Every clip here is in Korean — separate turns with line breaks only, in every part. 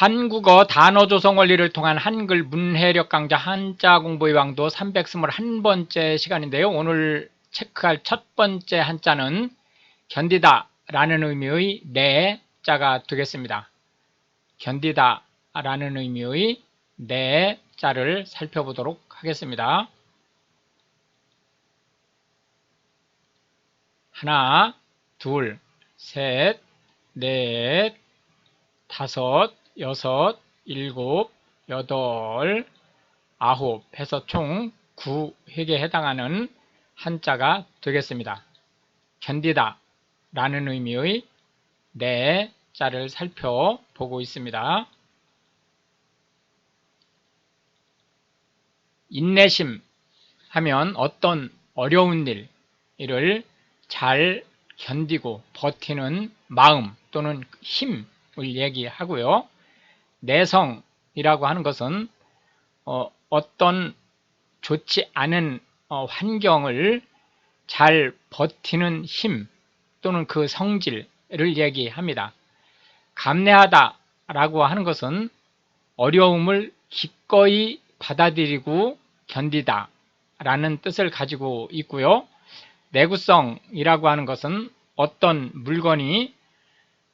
한국어 단어 조성 원리를 통한 한글 문해력 강좌 한자 공부의 왕도 321번째 시간인데요. 오늘 체크할 첫 번째 한자는 견디다 라는 의미의 네 자가 되겠습니다. 견디다 라는 의미의 네 자를 살펴보도록 하겠습니다. 하나, 둘, 셋, 넷, 다섯, 여섯, 일곱, 여덟, 아홉 해서 총 9획에 해당하는 한자가 되겠습니다. 견디다 라는 의미의 네 자를 살펴보고 있습니다. 인내심 하면 어떤 어려운 일, 일을 잘 견디고 버티는 마음 또는 힘을 얘기하고요. 내성이라고 하는 것은 어, 떤 좋지 않은 어, 환경을 잘 버티는 힘 또는 그 성질을 얘기합니다. 감내하다 라고 하는 것은 어려움을 기꺼이 받아들이고 견디다 라는 뜻을 가지고 있고요. 내구성이라고 하는 것은 어떤 물건이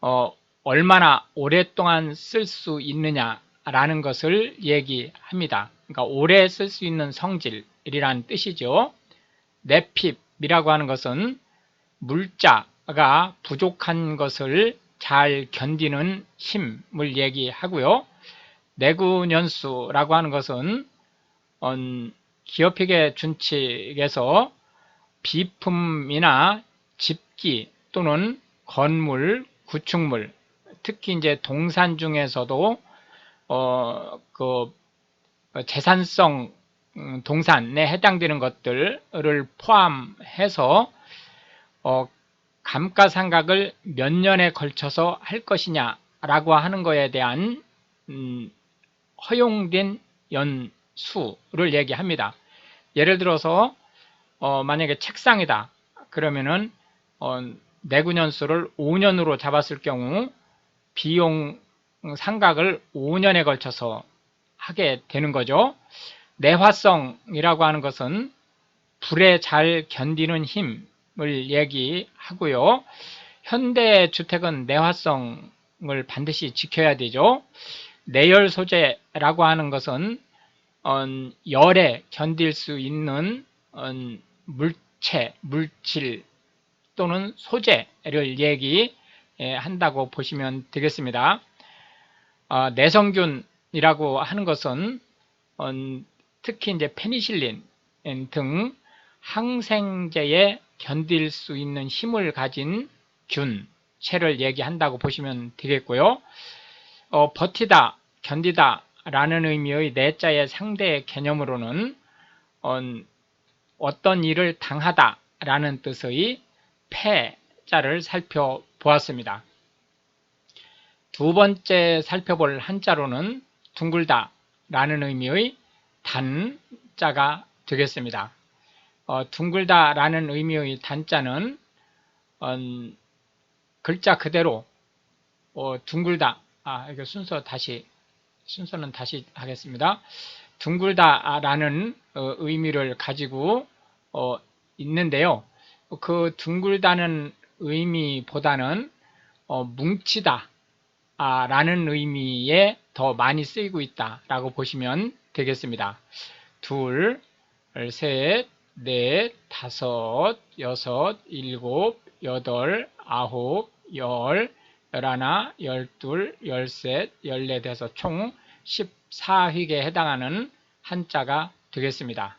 어, 얼마나 오랫동안 쓸 수 있느냐라는 것을 얘기합니다. 그러니까 오래 쓸 수 있는 성질이라는 뜻이죠. 내핍이라고 하는 것은 물자가 부족한 것을 잘 견디는 힘을 얘기하고요. 내구년수라고 하는 것은 기업회계 준칙에서 비품이나 집기 또는 건물, 구축물, 특히 이제 동산 중에서도 어, 그 재산성 음, 동산에 해당되는 것들을 포함해서 어, 감가상각을 몇 년에 걸쳐서 할 것이냐라고 하는 것에 대한 음, 허용된 연수를 얘기합니다. 예를 들어서 어, 만약에 책상이다 그러면은 어, 내구년수를 5년으로 잡았을 경우 비용 상각을 5년에 걸쳐서 하게 되는 거죠. 내화성이라고 하는 것은 불에 잘 견디는 힘을 얘기하고요. 현대 주택은 내화성을 반드시 지켜야 되죠. 내열 소재라고 하는 것은 어, 열에 견딜 수 있는 어, 물체, 물질 또는 소재를 얘기 한다고 보시면 되겠습니다. 어, 내성균이라고 하는 것은 특히 이제 페니실린 등 항생제에 견딜 수 있는 힘을 가진 균 체를 얘기한다고 보시면 되겠고요. 어, 버티다, 견디다 라는 의미의 내자의 상대 개념으로는 어, 어떤 일을 당하다 라는 뜻의 패 자를 살펴보았습니다. 두 번째 살펴볼 한자로는 둥글다 라는 의미의 단자가 되겠습니다. 어, 둥글다 라는 의미의 단자는 어, 글자 그대로 어, 둥글다 아, 이거 순서 다시, 순서는 다시 하겠습니다. 둥글다 라는 어, 의미를 가지고 어, 있는데요. 그 둥글다는 의미보다는 어, 뭉치다 아, 라는 의미에 더 많이 쓰이고 있다 라고 보시면 되겠습니다. 둘, 셋, 넷, 다섯, 여섯, 일곱, 여덟, 아홉, 열, 열하나, 열둘, 열셋, 열넷에서 총 14획에 해당하는 한자가 되겠습니다.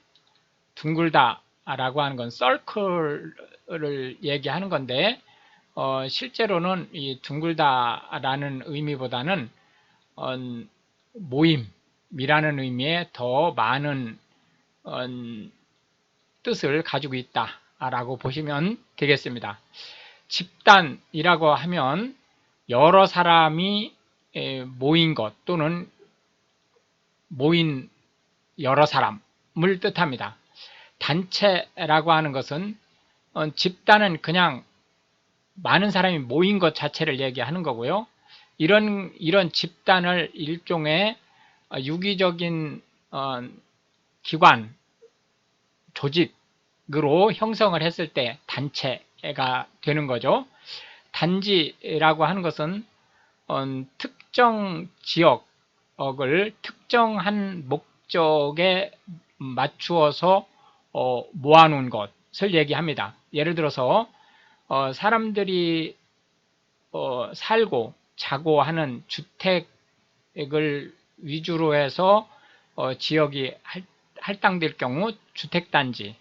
둥글다 라고 하는 건 을 얘기하는 건데 어, 실제로는 이 둥글다라는 의미보다는 어, 모임이라는 의미에 더 많은 어, 뜻을 가지고 있다라고 보시면 되겠습니다. 집단이라고 하면 여러 사람이 모인 것 또는 모인 여러 사람을 뜻합니다. 단체라고 하는 것은 어, 집단은 그냥 많은 사람이 모인 것 자체를 얘기하는 거고요. 이런 이런 집단을 일종의 어, 유기적인 어, 기관 조직으로 형성을 했을 때 단체가 되는 거죠. 단지라고 하는 것은 어, 특정 지역을 특정한 목적에 맞추어서 어, 모아놓은 것 을 얘기합니다. 예를 들어서 어, 사람들이 어, 살고 자고 하는 주택을 위주로 해서 어, 지역이 할, 할당될 경우 주택단지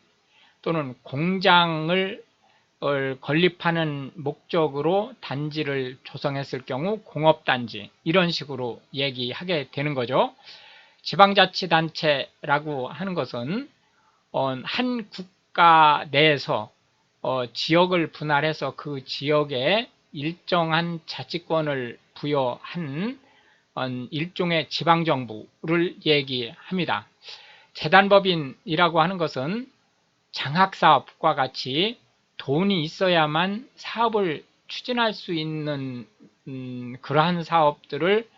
또는 공장을 어, 건립하는 목적으로 단지를 조성했을 경우 공업단지 이런 식으로 얘기하게 되는 거죠. 지방자치단체라고 하는 것은 어, 한국 가 내에서 어, 지역을 분할해서 그 지역에 일정한 자치권을 부여한 어, 일종의 지방정부를 얘기합니다. 재단법인이라고 하는 것은 장학사업과 같이 돈이 있어야만 사업을 추진할 수 있는 음, 그러한 사업들을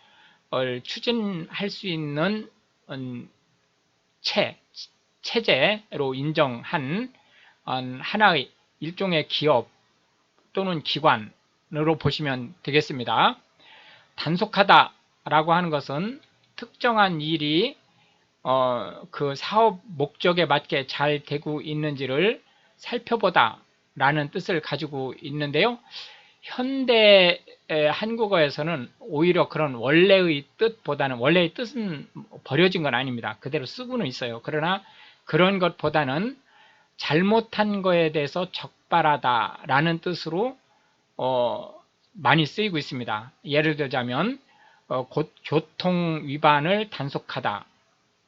추진할 수 있는 체, 체제로 인정한 하나의 일종의 기업 또는 기관으로 보시면 되겠습니다. 단속하다 라고 하는 것은 특정한 일이 어, 그 사업 목적에 맞게 잘 되고 있는지를 살펴보다 라는 뜻을 가지고 있는데요. 현대 한국어에서는 오히려 그런 원래의 뜻보다는 원래의 뜻은 버려진 건 아닙니다. 그대로 쓰고는 있어요. 그러나 그런 것보다는 잘못한 거에 대해서 적발하다라는 뜻으로 어, 많이 쓰이고 있습니다. 예를 들자면 어, 교통 위반을 단속하다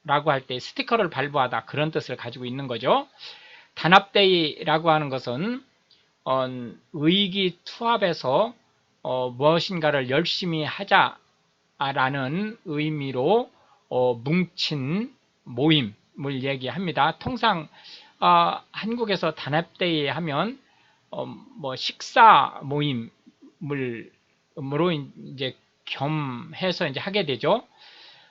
라고 할 때 스티커를 발부하다 그런 뜻을 가지고 있는 거죠. 단합대의라고 하는 것은 어, 의기투합에서 어, 무엇인가를 열심히 하자라는 의미로 어, 뭉친 모임 을 얘기합니다. 통상 어, 한국에서 단합대회 하면 어, 뭐 식사 모임을 으로 이제 겸해서 이제 하게 되죠.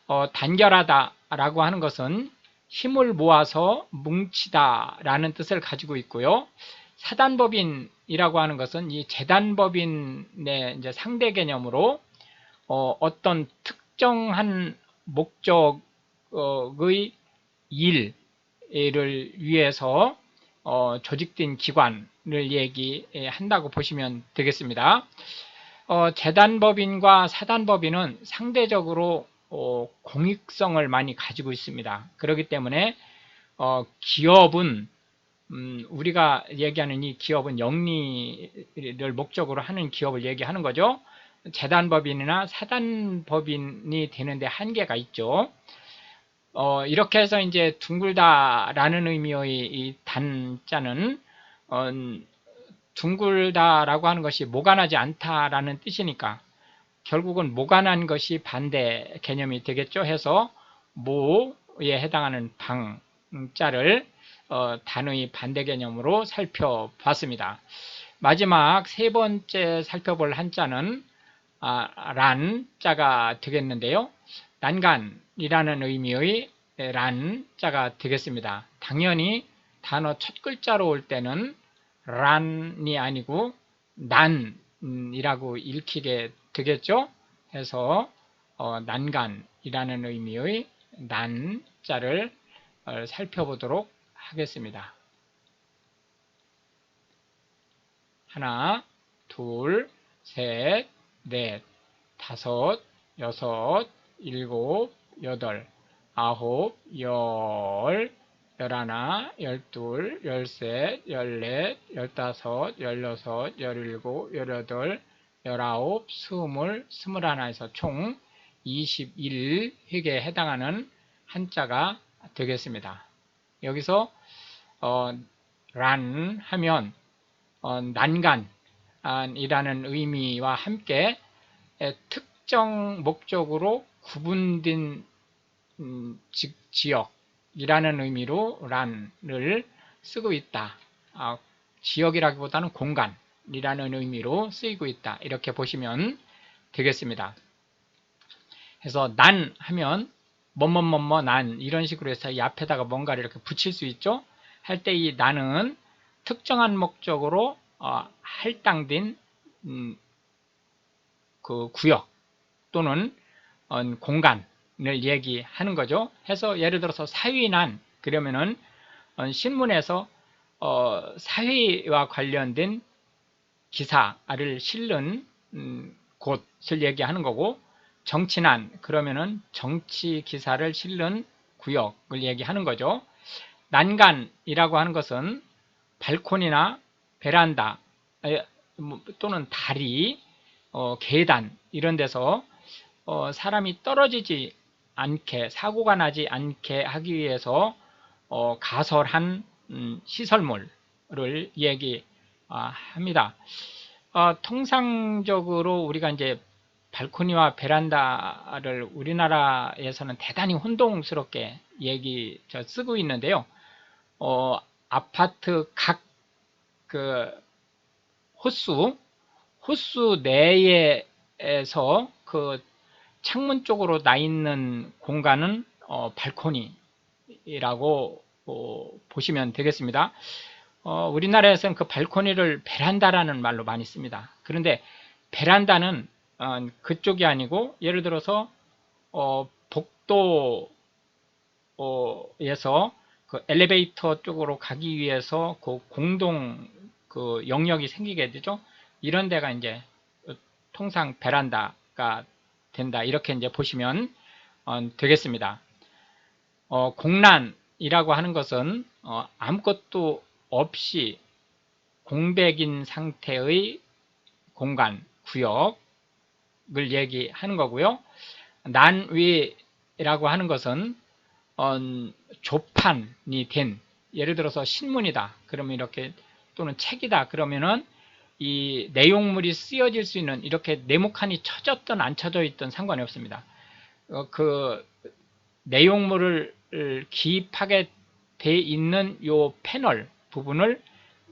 어, 단결하다라고 하는 것은 힘을 모아서 뭉치다라는 뜻을 가지고 있고요. 사단법인이라고 하는 것은 이 재단법인의 이제 상대 개념으로 어, 어떤 특정한 목적의 일을 위해서 어, 조직된 기관을 얘기한다고 보시면 되겠습니다. 어, 재단법인과 사단법인은 상대적으로 어, 공익성을 많이 가지고 있습니다. 그렇기 때문에 어, 기업은 음, 우리가 얘기하는 이 기업은 영리를 목적으로 하는 기업을 얘기하는 거죠. 재단법인이나 사단법인이 되는데 한계가 있죠. 어, 이렇게 해서 이제 둥글다라는 의미의 이 단자는 어, 둥글다라고 하는 것이 모관하지 않다라는 뜻이니까 결국은 모관한 것이 반대 개념이 되겠죠. 해서 모에 해당하는 방자를 어, 단의 반대 개념으로 살펴봤습니다. 마지막 세 번째 살펴볼 한자는 아, 란 자가 되겠는데요. 난간 이라는 의미의 란 자가 되겠습니다. 당연히 단어 첫 글자로 올 때는 란이 아니고 난이라고 읽히게 되겠죠? 해서 어, 난간이라는 의미의 난 자를 어, 살펴보도록 하겠습니다. 하나, 둘, 셋, 넷, 다섯, 여섯, 일곱, 여덟, 아홉, 열, 열하나, 열둘, 열셋, 열넷, 열다섯, 열여섯, 열일곱, 열여덟, 열아홉, 스물, 스물하나에서 총 21획에 해당하는 한자가 되겠습니다. 여기서 어, 란 하면 어, 난간이라는 의미와 함께 특정 목적으로 구분된 음, 지역이라는 의미로 란을 쓰고 있다. 아, 지역이라기보다는 공간이라는 의미로 쓰이고 있다. 이렇게 보시면 되겠습니다. 그래서 난 하면 뭐뭐뭐뭐 난 이런 식으로 해서 이 앞에다가 뭔가를 이렇게 붙일 수 있죠. 할 때이 나는 특정한 목적으로 어, 할당된 음, 그 구역 또는 어, 공간을 얘기하는 거죠. 해서 예를 들어서 사위난 그러면은 어, 신문에서 어, 사회와 관련된 기사를 실는 음, 곳을 얘기하는 거고 정치난 그러면은 정치 기사를 실는 구역을 얘기하는 거죠. 난간이라고 하는 것은 발코니나 베란다 에, 뭐, 또는 다리, 어, 계단 이런 데서 어, 사람이 떨어지지 않게 사고가 나지 않게 하기 위해서 어, 가설한 음, 시설물을 얘기합니다. 어, 통상적으로 우리가 이제 발코니와 베란다를 우리나라에서는 대단히 혼동스럽게 얘기 저 쓰고 있는데요. 어, 아파트 각 그 호수 호수 내에서 그 창문 쪽으로 나 있는 공간은 어, 발코니라고 어, 보시면 되겠습니다. 어, 우리나라에서는 그 발코니를 베란다라는 말로 많이 씁니다. 그런데 베란다는 어, 그쪽이 아니고 예를 들어서 어, 복도에서 그 엘리베이터 쪽으로 가기 위해서 그 공동 그 영역이 생기게 되죠. 이런 데가 이제 통상 베란다가 된다. 이렇게 이제 보시면 어, 되겠습니다. 어, 공란이라고 하는 것은 어, 아무것도 없이 공백인 상태의 공간, 구역을 얘기하는 거고요. 난위라고 하는 것은 어, 조판이 된 예를 들어서 신문이다. 그러면 이렇게 또는 책이다. 그러면은 이 내용물이 쓰여질 수 있는 이렇게 네모칸이 쳐졌던 안 쳐져 있던 상관이 없습니다. 어, 그 내용물을 기입하게 돼 있는 요 패널 부분을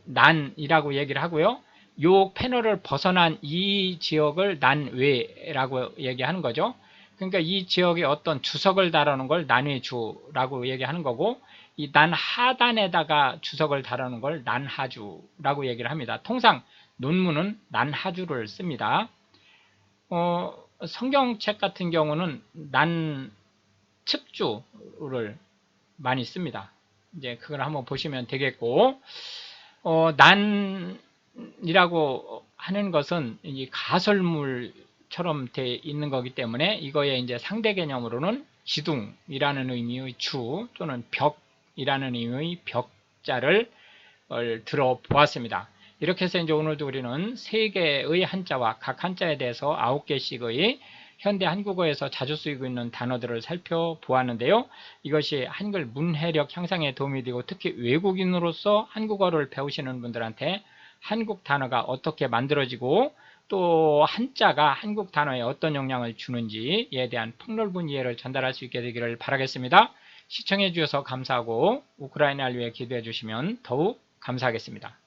난이라고 얘기를 하고요. 요 패널을 벗어난 이 지역을 난외라고 얘기하는 거죠. 그러니까 이 지역에 어떤 주석을 달아놓은 걸 난외주라고 얘기하는 거고 이 난하단에다가 주석을 달아놓은 걸 난하주라고 얘기를 합니다. 통상 논문은 난하주를 씁니다. 어, 성경책 같은 경우는 난측주를 많이 씁니다. 이제 그걸 한번 보시면 되겠고, 어, 난이라고 하는 것은 이 가설물처럼 돼 있는 거기 때문에 이거의 이제 상대 개념으로는 기둥이라는 의미의 주 또는 벽이라는 의미의 벽자를 들어보았습니다. 이렇게 해서 이제 오늘도 우리는 세 개의 한자와 각 한자에 대해서 아홉 개씩의 현대 한국어에서 자주 쓰이고 있는 단어들을 살펴보았는데요. 이것이 한글 문해력 향상에 도움이 되고 특히 외국인으로서 한국어를 배우시는 분들한테 한국 단어가 어떻게 만들어지고 또 한자가 한국 단어에 어떤 영향을 주는지에 대한 폭넓은 이해를 전달할 수 있게 되기를 바라겠습니다. 시청해 주셔서 감사하고 우크라이나를 위해 기도해 주시면 더욱 감사하겠습니다.